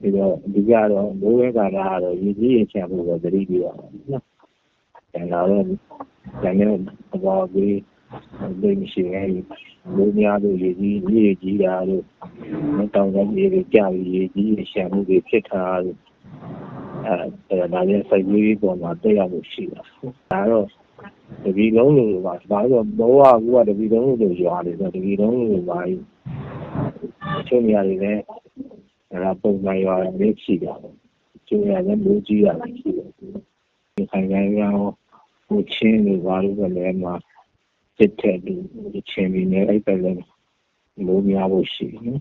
ပြီးတော့အဓိကတော့မိုးဝဲကာလကတော့ရည်ကြီးရချမ်းဖို့ပဲသတိပြုရအောင်နော်။ကျန်တာတော့ကျန်တဲ့အပေါ်ပြီးဒီမရှိရင်မိုးများလို့ရည်ကြီးရည်ကြီးတာလို့တောင်ကရေတွေကြာပြီးရည်ကြီးရချမ်းမှုတွေဖြစ်တာလို့အဲဒါလည်းစိုက်ပြီးပေါ်မှာတက်ရောက်လို့ရှိတာ။ဒါတော့တပီလုံးလို့ပါဒါတော့ဘောကကူကတပီလုံးလို့ရွာတယ်ဆိုတပီလုံးလို့ပါအချို့နေရာတွေလည်း အဲဒါပုံမှန်ရွာလည်းရှိတာကျိုးရလည်းမိုးကြီးရတယ်ရှိတယ်ဒီခိုင်ခိုင်ရောဟိုချင်းတွေဘာလို့ပဲလဲမှာစစ်တဲ့လူချင်းပြီးနေအဲ့ပဲလည်းမိုးများဖို့ရှိတယ်နော်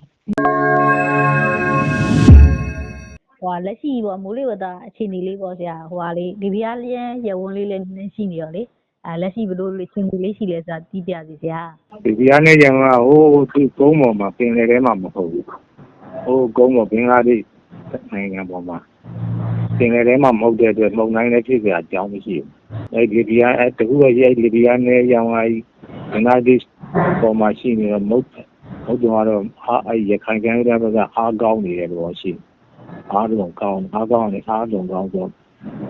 ဟိုဟာလက်ရှိပေါ့မိုးလေဝသအခြေအနေလေးပေါ့ဆရာဟိုဟာလေးဒီပြားလျက်ရဝန်းလေးလည်းနည်းနည်းရှိနေရောလေအဲလက်ရှိဘယ်လိုအခြေအနေလေးရှိလဲဆိုတာသိပြစီဆရာဒီတရားနဲ့ကြံကဟိုးသူကုန်းပေါ်မှာပင်လယ်ထဲမှာမဟုတ်ဘူး ဟိုးကုန်းပေါ်ဘင်္ဂလားဒေ့ရှ်နိုင်ငံပေါ်မှာပင်လယ်ထဲမှာမဟုတ်တဲ့အတွက်မုန်တိုင်းလည်းဖြစ်ကြအကြောင်းမရှိဘူးအဲဒီတရားအဲတကူကရဲ့ဒီတရားနဲ့ရောင်အားကြီးဘင်္ဂလားဒေ့ရှ်ပေါ်မှာရှိနေတော့မဟုတ်မဟုတ်တော့တော့အားအဲရခိုင်ကမ်းရိုးဘက်ကအားကောင်းနေတယ်လို့ရှိအားလုံးကောင်းအားကောင်းနေအားလုံးကောင်းဆို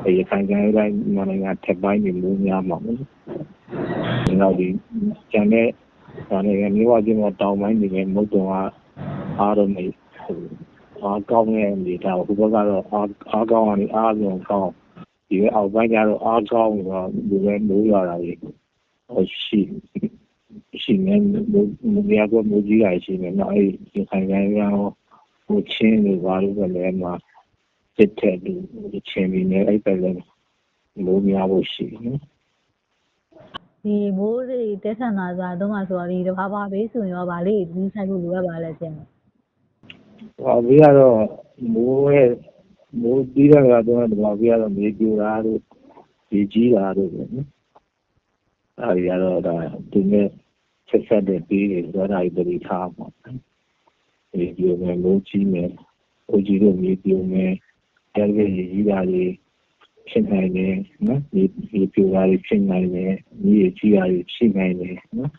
အဲရခိုင်ကမ်းရိုးတိုင်းနိုင်ငံထက်ပိုင်းနေလို့များမှာမဟုတ်ဒီတော့ဒီကျန်တဲ့ဒါနဲ့မြို့ဝချင်းတော့တောင်ပိုင်းနေနဲ့မုတ်တုံကအားတော့နေ အားကောင်းတဲ့အနေထားဟိုဘက်ကတော့အားအားကောင်းအောင်အားလုံးကောင်းဒီအောက်ပိုင်းကျတော့အားကောင်းတော့ဒီပဲမိုးရတာကြီးဟိုရှိရှိနေမိုးရကမိုးကြီးရရှိနေတော့အဲ့ဒီခိုင်ခိုင်ရောဟိုချင်းတွေဘာလို့ပဲလဲမှာစစ်တဲ့လူချင်းပြီးနေအဲ့ပဲလဲမိုးများဖို့ရှိနော်ဒီမိုးတွေတက်ဆန်တာဆိုတာတော့မှဆိုတော့ဒီတဘာဘာဘေးဆိုရင်ရောဗာလေးဒီဆိုင်ဖို့လိုရပါလဲဆ ရာဟောပြီးတော့မိုးရဲ့မိုးပြီးတော့ကတော့ဒီမှာပြီးတော့မြေပြိုတာတို့ဒီကြီးတာတို့ပဲနော်အဲဒီကတော့ဒါဒီနေ့ဆက်ဆက်တဲ့ပြီးတွေတော့ဒါကြီးတည်ထားပါမြေပြိုမယ်မိုးကြီးမယ်အိုကြီးတို့မြေပြိုမယ်အဲဒီကြီးတာတွေဖြစ်နိုင်တယ်နော်မြေမြေပြိုတာတွေဖြစ်နိုင်တယ်မြေကြီးတာတွေဖြစ်နိုင်တယ်နော်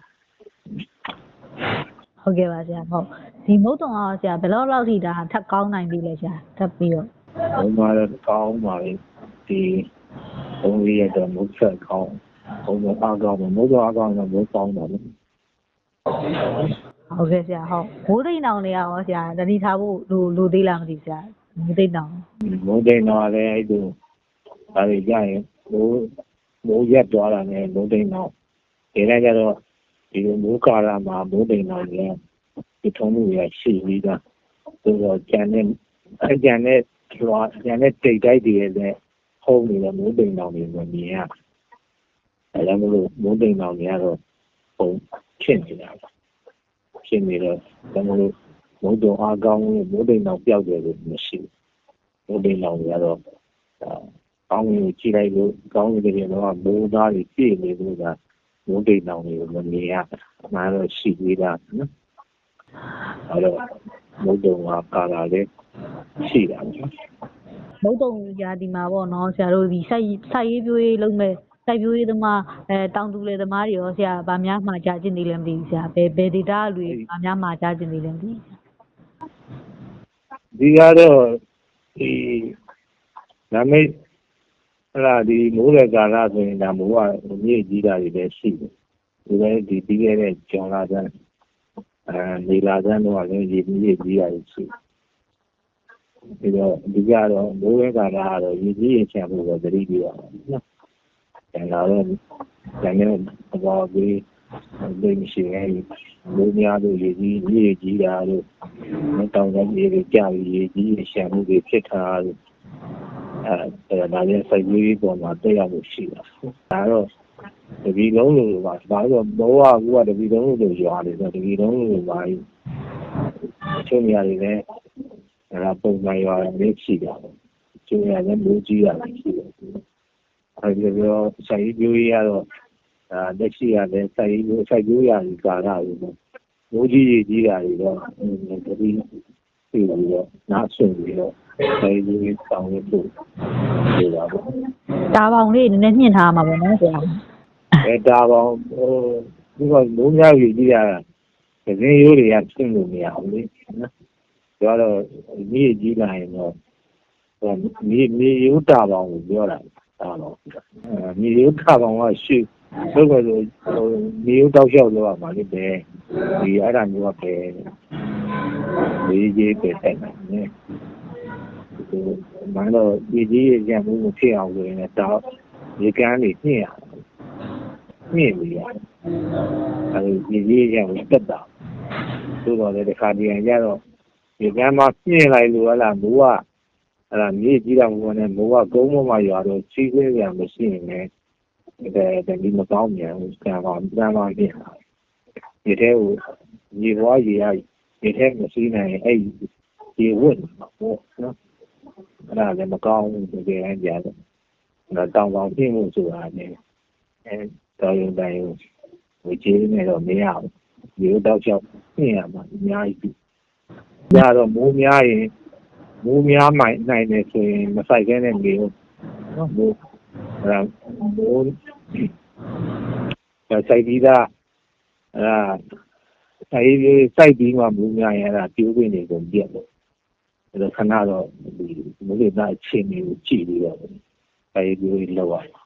ဟုတ်ကဲ့ပါဆရာဟုတ် ဒီမုတ်တုံအောင်ဆရာဘယ်လောက်လောက်ထိဒါထပ်ကောင်းနိုင်ပြီလဲဆရာထပ်ပြီးတော့ဘုံမှာတော့ကောင်းပါလေဒီဘုံလေးရတော့မုတ်ဆက်ကောင်းဘုံကအားကောင်းတယ်မုတ်တော့အားကောင်းတော့မုတ်ကောင်းတယ်လေဟုတ်ကဲ့ဆရာဟုတ်မိုးသိမ်းတောင်တွေကရောဆရာတတိထားဖို့လိုလိုသေးလားမသိဘူးဆရာမိုးသိမ်းတောင်မုတ်တိန်တော့လည်းအဲ့လိုဒါတွေကြရင်မိုးမိုးရက်သွားတာနဲ့မုတ်တိန်တော့ဒီနေ့ကျတော့ဒီလိုမိုးကာလမှာမုတ်တိန်တော့လည်း ဒီထုံးမှုရရှိပြီးသားဆိုတော့ကျန်တဲ့အကျန်တဲ့ကျွာကျန်တဲ့တိတ်တိုက်တွေလည်းဟုံးနေတဲ့မုတ်တိန်တော့တွေမမြင်ရအဲဒါမလို့မုတ်တိန်တော့တွေကတော့ပုံဖြစ်နေတာပါဖြစ်နေတော့ဒါမလို့မုတ်တုံအားကောင်းလို့မုတ်တိန်တော့ပျောက်တယ်လို့မရှိဘူးဘုဒ္ဓလောင်တွေကတော့ဒါကောင်းကိုကြည့်လိုက်လို့ကောင်းကလေးတွေတော့မိုးသားတွေပြည့်နေလို့ကဘုဒ္ဓလောင်တွေကိုမမြင်ရအမှန်တော့ရှိသေးတာနော် အဲ့တော့ဘုဒ္ဓဝါကာလာလေးရှိတာနော်မုတ်တုံရာဒီမှာပေါ့နော်ဆရာတို့ဒီစိုက်စိုက်ရေးပြိုးရေးလုပ်မဲ့စိုက်ပြိုးရေးသမားအဲတောင်သူလေသမားတွေရောဆရာဗာများမှာကြားကျင်နေလဲမသိဘူးဆရာဘယ်ဘယ်ဒေတာလူတွေဗာများမှာကြားကျင်နေလဲမသိဘူးဒီကတော့ဒီနာမည်ဟလာဒီမိုးရကာလဆိုရင်ဒါမိုးကမြေကြီးတာတွေလည်းရှိတယ်ဒီလည်းဒီပြီးခဲ့တဲ့ကျောင်းလာတဲ့အဲ နေလာတဲ့တော့လည်းရေမြေကြီးတာတွေရှိတယ်ပြီးတော့အဓိကတော့မိုးဝဲကာလကတော့ရည်ကြီးရချမ်းဖို့ပဲသတိပြုရအောင်နော်။ကျန်တာတော့ကျန်တဲ့အပေါ်ပြီးဒီမရှိရင်မိုးများလို့ရည်ကြီးရည်ကြီးတာတို့တောင်ကရေတွေကြာပြီးရည်ကြီးရချမ်းမှုတွေဖြစ်တာတို့အဲဒါလည်းစိုက်ပြီးပေါ်မှာတက်ရောက်လို့ရှိတာ။ဒါတော့ တပီလုံးလို့ပါဒါတော့ဘောကကူကတပီလုံးလို့ရွာတယ်ဆိုတပီလုံးလို့ပါအချို့နေရာတွေလည်းအဲဒါပုံမှန်ရွာလည်းရှိတာပေါ့ကျိုးရလည်းမိုးကြီးရလည်းရှိတယ်အဲဒီလိုဆိုင်ပြိုးရတော့ဒါလက်ရှိရလည်းဆိုင်ပြိုးဆိုင်ပြိုးရကြီးကာရဘူးပေါ့မိုးကြီးကြီးကြီးတာတွေတော့တတိပြီးတော့နားဆွင့်ပြီးတော့ဆိုင်ပြိုးဆောင်ရဖို့ဒီပါပေါ့တာပေါင်လေးနည်းနည်းညှင့်ထားမှာပေါ့နော်ဆရာ အဲဒါပေါင်းဟိုဒီကမိုးများကြီးကြီးရတာသတင်းရိုးတွေကရှင်းလို့မရဘူးလေနော်ပြောတော့မြေကြီးလာရင်တော့ဟိုမြေမြေရုပ်တာပေါင်းကိုပြောတာတာတော့အဲမြေရုပ်တာပေါင်းကရှေ့ဆိုတော့ဆိုဟိုမြေရုပ်တောက်လျှောက်လောက်ပါလိမ့်မယ်ဒီအဲ့ဒါမျိုးကပဲဒီကြီးပဲတက်နေတယ်ဒီမန်တော့ဒီကြီးရံမှုမဖြစ်အောင်ဆိုရင်လည်းတော့ဒီကန်းလေးညှိရ ညှိပြီးရအဲဒီကြီးရံမှုတက်တာဆိုတော့လေဒီခါဒီရန်ကြတော့ဒီကမ်းမှာပြင်းလိုက်လို့ဟလာမိုးကဟလာမြေကြီးတာမိုးနဲ့မိုးကကုန်းပေါ်မှာရွာတော့ချီးခွင်းရမရှိရင်လည်းဒါဒီမကောင်းမြန်ဘူးကံပါကံပါပြင်းလာဒီထဲကိုရေဘွားရေရဒီထဲမရှိနိုင်ရင်အဲ့ဒီဝတ်မှာပေါ့နော်အဲ့ဒါလည်းမကောင်းဘူးတကယ်တမ်းကြာတော့ဒါတောင်ပေါင်းပြင်းမှုဆိုတာလည်းအဲ တော်ရုံတိုင်းဝေကြီးနေတော့မရဘူးဒီတော့ချောက်ပြင်းရမှာအများကြီးညတော့မိုးများရင်မိုးများမှနိုင်တယ်ဆိုရင်မဆိုင်ခဲနဲ့နေဘူးနော်မိုးအဲဒါမိုးစိုက်ပြီးသားအဲဒါစိုက်ပြီးစိုက်ပြီးမှမိုးများရင်အဲဒါပြိုးပင်နေကုန်ပြက်လို့အဲဒါခဏတော့ဒီမိုးလေသားအချိန်ကိုကြည့်ပြီးတော့စိုက်ပြီးလောက်ရ